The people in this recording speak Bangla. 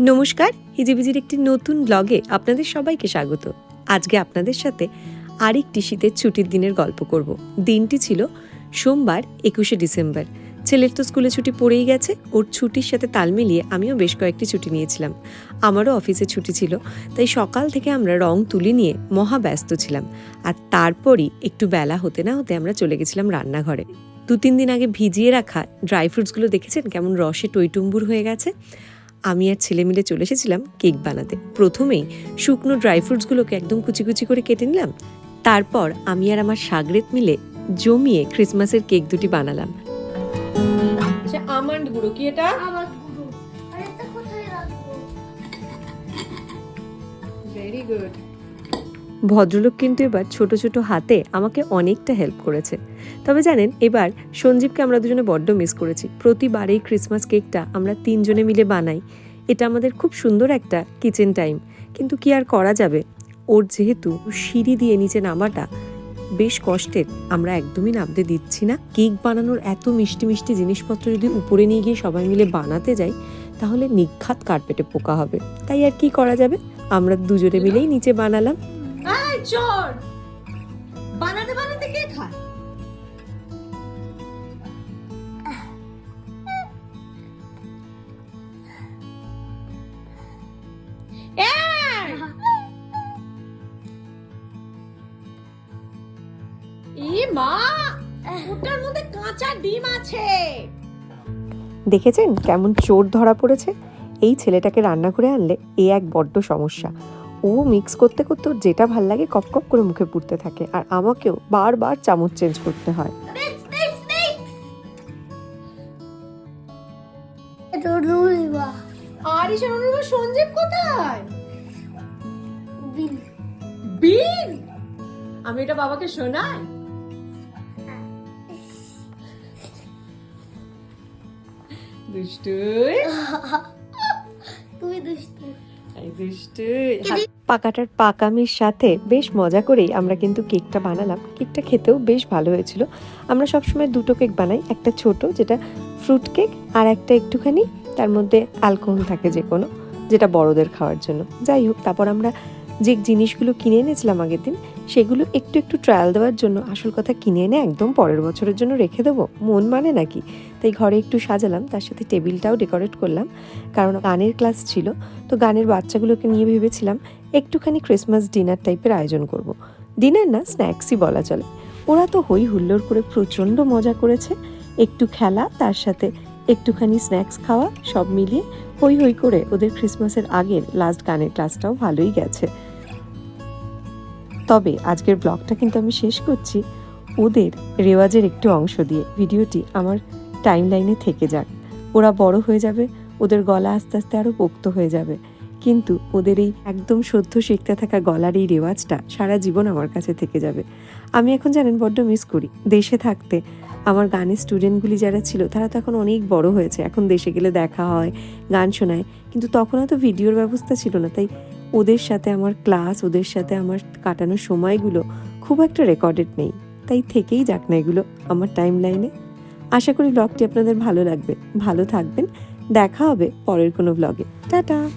নমস্কার, হিজিবিজির একটি নতুন ব্লগে আপনাদের সবাইকে স্বাগত। আজকে আপনাদের সাথে আরেকটি শীতের ছুটির দিনের গল্প করব। দিনটি ছিল সোমবার, একুশে ডিসেম্বর। ছেলের তো স্কুলে ছুটি পড়েই গেছে, ওর ছুটির সাথে তাল মিলিয়ে আমিও বেশ কয়েকটি ছুটি নিয়েছিলাম। আমারও অফিসে ছুটি ছিল, তাই সকাল থেকে আমরা রং তুলি নিয়ে মহা ব্যস্ত ছিলাম। আর তারপরই একটু বেলা হতে না হতে আমরা চলে গেছিলাম রান্নাঘরে। দু তিন দিন আগে ভিজিয়ে রাখা ড্রাই ফ্রুটসগুলো দেখেছেন? কেমন রসে টইটুম্বুর হয়ে গেছে। আমি আর ছেলে মিলে চলে এসেছিলাম কেক বানাতে। প্রথমেই শুকনো ড্রাই ফ্রুটসগুলোকে একদম কুচি কুচি করে কেটে নিলাম। তারপর আমি আর আমার সাগরেত মিলে জমিয়ে ক্রিসমাসের কেক দুটি বানালাম। আচ্ছা আমন্ড গুঁড়ো কি এটা? আমার গুরু আর এটা কোথায় রাখব? ভেরি গুড ভদ্রলোক কিন্তু এবার ছোট ছোট হাতে আমাকে অনেকটা হেল্প করেছে। তবে জানেন, এবার সঞ্জীবকে আমরা দুজনে বড্ড মিস করেছি। প্রতিবার এই ক্রিসমাস কেকটা আমরা তিনজনে মিলে বানাই। এটা আমাদের খুব সুন্দর একটা কিচেন টাইম কিন্তু কি আর করা যাবে? ওর যেহেতু সিঁড়ি দিয়ে নিচে নামাটা বেশ কষ্টের, আমরা একদমই নামতে দিচ্ছি না। কেক বানানোর এত মিষ্টি মিষ্টি জিনিসপত্র যদি উপরে নিয়ে গিয়ে সবাই মিলে বানাতে যাই, তাহলে নিঘাত কার্পেটে পোকা হবে। তাই আর কি করা যাবে? আমরা দুজনে মিলেই নিচে বানালাম। বানাতে বানাতে কে খায়? ই মা ওটার মধ্যে কাঁচা ডিম আছে। দেখেছেন কেমন চোর ধরা পড়েছে? এই ছেলেটাকে রান্না করে আনলে এ এক বড্ড সমস্যা। ও মিক্স করতে করতে ওর যেটা ভালো লাগে কপ কপ করে মুখে পুড়তে থাকে আর আমাকেও বারবার চামচ চেঞ্জ করতে হয়। আর সঞ্জীব কোথায়? বিল। বিন আমি এটা বাবাকে শোনাই। দুষ্টুই তুই দুষ্টু। এই দুষ্টুই পাকাটার পাকামির সাথে বেশ মজা করেই আমরা কিন্তু কেকটা বানালাম। কেকটা খেতেও বেশ ভালো হয়েছিল। আমরা সবসময় দুটো কেক বানাই একটা ছোট যেটা ফ্রুট কেক আর একটা একটুখানি তার মধ্যে অ্যালকোহল থাকে যে কোনো যেটা বড়দের খাওয়ার জন্য। যাই হোক তারপর আমরা যে জিনিসগুলো কিনে এনেছিলাম আগের দিন, সেগুলো একটু একটু ট্রায়াল দেওয়ার জন্য আসল কথা কিনে এনে একদম পরের বছরের জন্য রেখে দেবো। মন মানে নাকি? তাই ঘরে একটু সাজালাম, তার সাথে টেবিলটাও ডেকোরেট করলাম, কারণ গানের ক্লাস ছিল, তো গানের বাচ্চাগুলোকে নিয়ে ভেবেছিলাম একটুখানি ক্রিসমাস ডিনার টাইপের আয়োজন করব। ডিনার না স্ন্যাক্সই বলা চলে। ওরা তো হই হুল্লোড় করে প্রচণ্ড মজা করেছে, একটু খেলা, তার সাথে একটুখানি স্ন্যাক্স খাওয়া, সব মিলিয়ে হই হই করে ওদের ক্রিসমাসের আগের লাস্ট গানের ক্লাসটাও ভালোই গেছে। তবে আজকের ব্লগটা কিন্তু আমি শেষ করছি। ওদের রেওয়াজের একটু অংশ দিয়ে ভিডিওটি আমার টাইম লাইনে থেকে যাক। ওরা বড় হয়ে যাবে, ওদের গলা আস্তে আস্তে আরও পোক্ত হয়ে যাবে। কিন্তু ওদের এই একদম সদ্য শিখতে থাকা গলার এই রেওয়াজটা সারা জীবন আমার কাছে থেকে যাবে। আমি এখন জানেন বড্ড মিস করি। দেশে থাকতে আমার গানের স্টুডেন্টগুলি যারা ছিল, তারা তো এখন অনেক বড় হয়েছে। এখন দেশে গেলে দেখা হয়, গান শোনায়। কিন্তু তখন হয়তো ভিডিওর ব্যবস্থা ছিল না। তাই ওদের সাথে আমার ক্লাস, ওদের সাথে আমার কাটানো সময়গুলো খুব একটা রেকর্ডেড নেই। তাই থেকেই যাক না এগুলো আমার টাইম লাইনে আশা করি ব্লগটি আপনাদের ভালো লাগবে। ভালো থাকবেন। দেখা হবে পরের কোনো ব্লগে টাটা!